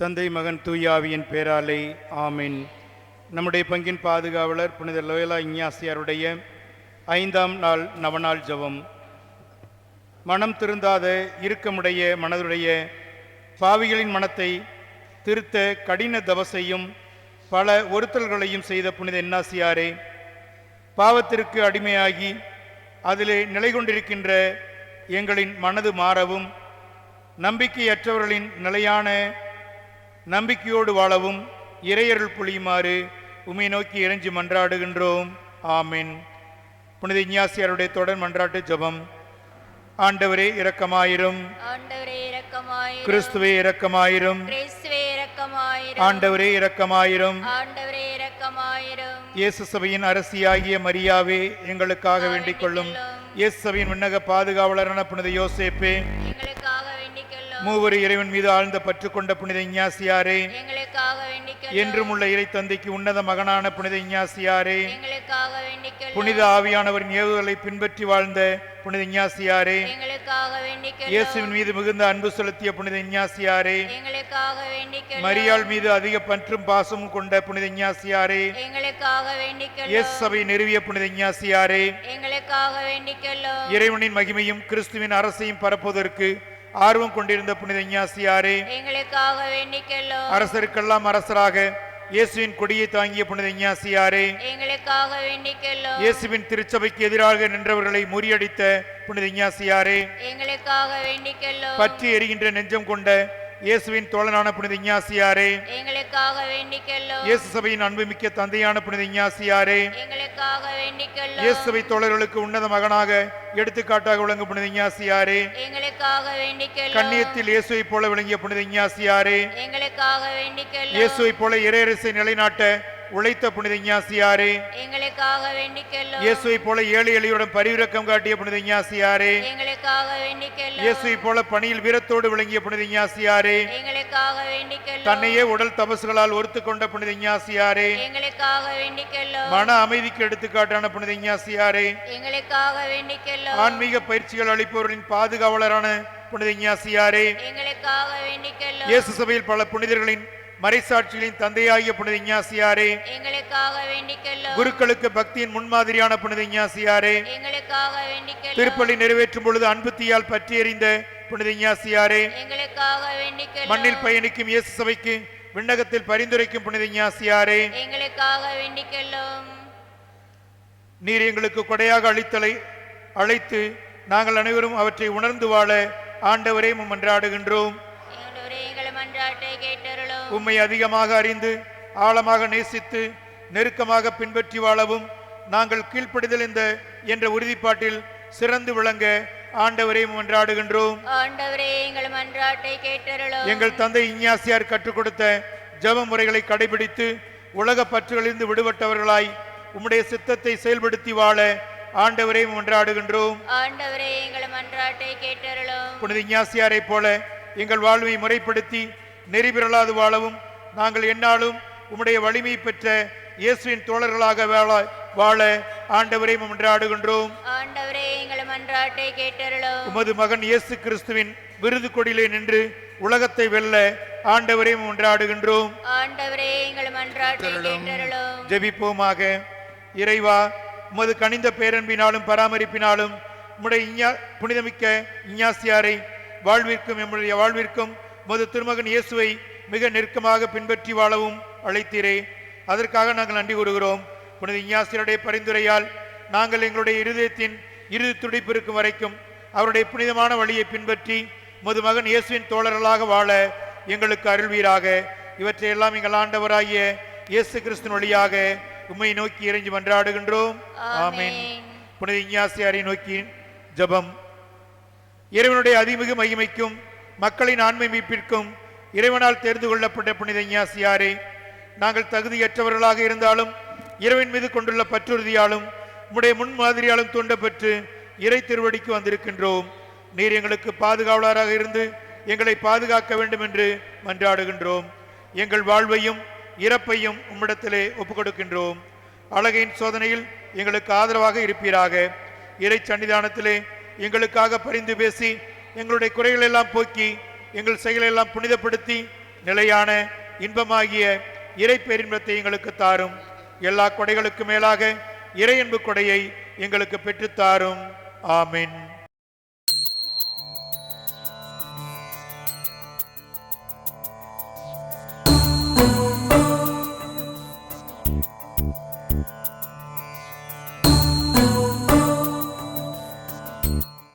தந்தை மகன் தூயாவியின் பேராலே ஆமின். நம்முடைய பங்கின் பாதுகாவலர் புனித லோயலா இஞ்ஞாசியாருடைய ஐந்தாம் நாள் நவநாள் ஜபம். மனம் திருந்தாத இறுக்கமுடைய மனதுடைய பாவிகளின் மனத்தை திருத்த கடின தவசையும் பல ஒருத்தல்களையும் செய்த புனித என்னாசியாரே பாவத்திற்கு அடிமையாகி அதிலே நிலை கொண்டிருக்கின்ற எங்களின் மனது மாறவும் நம்பிக்கையற்றவர்களின் நிலையான நம்பிக்கையோடு வாழவும் இறையருள் புளியுமாறு உமை நோக்கி இறைஞ்சி மன்றாடுகின்றோம். ஆமென். புனித இஞ்ஞாசியாருடைய தொடர் மன்றாட்டு ஜெபம். ஆண்டவரே இரக்கமாயிரும். கிறிஸ்துவே இரக்கமாயிரும். ஆண்டவரே இரக்கமாயிரும். இயேசு சபையின் அரசியாகிய மரியாவே எங்களுக்காக வேண்டிக் கொள்ளும். இயேசு சபையின் விண்ணக பாதுகாவலரான புனித யோசேப்பே மூவரு இறைவன் மீது ஆழ்ந்த பற்று கொண்ட புனித இஞ்ஞாசியாரே. என்றும் உள்ள இறை தந்தைக்கு உன்னத மகனான புனித இஞ்ஞாசியாரே. புனித ஆவியானவரின் ஏவுதலை பின்பற்றி வாழ்ந்த புனித இஞ்ஞாசியாரே. இயேசுவின் மீது மிகுந்த அன்பு செலுத்திய புனித இஞ்ஞாசியாரே. மரியாள் மீது அதிக பற்றும் பாசமும் கொண்ட புனித இஞ்ஞாசியாரே. இயேசு சபை நிறுவிய புனித இஞ்ஞாசியாரே. இறைவனின் மகிமையும் கிறிஸ்துவின் அரசையும் பரப்புவதற்கு ஆர்வம் கொண்டிருந்த புனித இஞ்ஞாசியாரே எங்களுக்காக வேண்டிக்கொள்ளும் அரசருக்கெல்லாம் அரசராக இயேசுவின் கொடியை தாங்கிய புனித இஞ்ஞாசியாரே எங்களுக்காக வேண்டிக்கொள்ளும் இயேசுவின் திருச்சபைக்கு எதிராக நின்றவர்களை முறியடித்த புனித இஞ்ஞாசியாரே எங்களுக்காக வேண்டிக்கொள்ளும் பற்றி எரிகின்ற நெஞ்சம் கொண்ட இயேசுவின் தோழனான புனித இஞ்ஞாசியாரே எங்களுக்காக வேண்டிக்கொள்ளும் இயேசு சபையின் அன்புமிக்க தந்தையான புனித இஞ்ஞாசியாரே எங்களுக்காக வேண்டிக்கொள்ளும் இயேசு சபை தோழர்களுக்கு உன்னத மகனாக எடுத்துக்காட்டாக விளங்கும் புனித இஞ்ஞாசியாரே எங்களுக்காக வேண்டிக்கொள்ளும். கண்ணியத்தில் இயேசுவை போல விளங்கிய புனித இஞ்ஞாசியாரே எங்களுக்காக வேண்டிக்கொள்ளும். இயேசுவை போல இறையரசை நிலைநாட்ட உழைத்த புனித இஞ்ஞாசியாரே எங்களுக்காக வேண்டிக்கொள்ளும். இயேசுவை போல ஏழை எளியுடன் பரிவிரக்கம் காட்டிய புனித இஞ்ஞாசியாரே எங்களுக்காக வேண்டிக்கொள்ளும். இயேசுவை போல பணியில் வீரத்தோடு விளங்கிய புனித இஞ்ஞாசியாரே எங்களுக்காக வேண்டிக்கொள்ளும். தன்னையே உடல் தபசுகளால் ஒருத்து கொண்ட புனித இஞ்ஞாசியாரே. எங்களுக்காக வேண்டிக்கொள்ளும். மன அமைதிக்கு எடுத்துக்காட்டான புனித இஞ்ஞாசியாரே. எங்களுக்காக வேண்டிக்கொள்ளும். ஆன்மீக பயிற்சிகள் அளிப்பவர்களின் பாதுகாவலரான புனித இஞ்ஞாசியாரே. எங்களுக்காக வேண்டிக்கொள்ளும். இயேசு சபையில் பல புனிதர்களின் மறைசாட்சிகளின் தந்தையாகிய புனித இஞ்ஞாசியாரே எங்களுக்காக வேண்டிக்கொள்ளும் குருக்களுக்கு பக்தியின் முன்மாதிரியான புனித இஞ்ஞாசியாரே எங்களுக்காக வேண்டிக்கொள்ளும் திருப்பலி நிறைவேற்றும் பொழுது அன்பு தீயால் பற்றி எறிந்த புனித இஞ்ஞாசியாரே எங்களுக்காக வேண்டிக்கொள்ளும் மண்ணில் பயணிக்கும் இயேசு சபைக்கு விண்ணகத்தில் பரிந்துரைக்கும் புனித இஞ்ஞாசியாரே எங்களுக்காக வேண்டிக்கொள்ளும் நீர் எங்களுக்கு கொடையாக அளித்தலை அழைத்து நாங்கள் அனைவரும் அவற்றை உணர்ந்து வாழ ஆண்டவரே மன்றாடுகின்றோம் உம்மை அதிகமாக அறிந்து ஆழமாக நேசித்து நெருக்கமாக பின்பற்றி வாழவும் நாங்கள் கீழ்ப்படிதல் இந்த என்ற உறுதிப்பாட்டில் சிறந்து விளங்க ஆண்டவரே உம் மன்றாடுகின்றோம் ஆண்டவரே எங்கள் மன்றாட்டை கேட்டருளும். எங்கள் தந்தை இஞ்ஞாசியார் கற்றுக் கொடுத்த ஜெப முறைகளை கடைபிடித்து உலக பற்றுகளிலிருந்து விடுபட்டவர்களாய் உம்முடைய சித்தத்தை செயல்படுத்தி வாழ ஆண்டவரே உம் மன்றாடுகின்றோம் ஆண்டவரே எங்கள் மன்றாட்டை கேட்டருளும். புனித இஞ்ஞாசியாரைப் போல எங்கள் வாழ்வை முறைப்படுத்தி நெறி பிறளாது வாழவும். நாங்கள் எந்நாளும் உம்முடைய வலிமை பெற்ற இயேசுவின் தோழர்களாக வாழ வாழ ஆண்டவரை மன்றாடுகின்றோம். ஆண்டவரே எங்கள் மன்றாட்டை கேட்டருளும். உமது மகன் இயேசு கிறிஸ்துவின் விருது கொடியிலே நின்று உலகத்தை வெல்ல ஆண்டவரை மன்றாடுகின்றோம். ஆண்டவரே எங்கள் மன்றாட்டை கேட்டருளும். ஜெபிப்போமாக. இறைவா உமது கனிந்த பேரன்பினாலும் பராமரிப்பினாலும் உம்முடைய புனிதமிக்க இஞ்ஞாசியாரை வாழ்விற்கும் எம்முடைய வாழ்விற்கும் உமது திருமகன் இயேசுவை மிக நெருக்கமாக பின்பற்றி வாழவும் அழைத்தீரே. அதற்காக நாங்கள் நன்றி கூறுகிறோம். புனித இஞ்ஞாசியருடைய பரிந்துரையால் நாங்கள் எங்களுடைய இருதயத்தின் இறுதி துடிப்பு இருக்கும் வரைக்கும் அவருடைய புனிதமான வழியை பின்பற்றி உமது மகன் இயேசுவின் தோழர்களாக வாழ எங்களுக்கு அருள்வீராக. இவற்றையெல்லாம் எங்கள் ஆண்டவராகிய இயேசு கிறிஸ்துவின் வழியாக உம்மை நோக்கி இறைஞ்சி மன்றாடுகின்றோம். ஆமென். ஆமென். புனித இஞ்ஞாசியாரை நோக்கி ஜெபம். இறைவனுடைய அதிமிகு மகிமைக்கும் மக்களின் ஆண்மை மீட்பிற்கும் இறைவனால் தேர்ந்து கொள்ளப்பட்ட புனித இஞ்ஞாசியாரே நாங்கள் தகுதியற்றவர்களாக இருந்தாலும் இறைவன் மீது கொண்டுள்ள பற்றுறுதியாலும் உம்முடைய முன்மாதிரியாலும் தூண்டப்பெற்று இறை திருவடிக்கு வந்திருக்கின்றோம். நீர் எங்களுக்கு பாதுகாவலராக இருந்து எங்களை பாதுகாக்க வேண்டும் என்று மன்றாடுகின்றோம். எங்கள் வாழ்வையும் இறப்பையும் உம்மிடத்திலே ஒப்புக்கொடுக்கின்றோம். அழகையின் சோதனையில் எங்களுக்கு ஆதரவாக இருப்பீராக. இறை சன்னிதானத்திலே எங்களுக்காக பரிந்து பேசி எங்களுடைய குறைகள் எல்லாம் போக்கி எங்கள் செயலை எல்லாம் புனிதப்படுத்தி நிலையான இன்பமாகிய இறை பேரின்பத்தை எங்களுக்கு தாரும். எல்லா கொடைகளுக்கு மேலாக இறை அன்பு கொடையை எங்களுக்கு பெற்றுத்தாரும் தாரும்.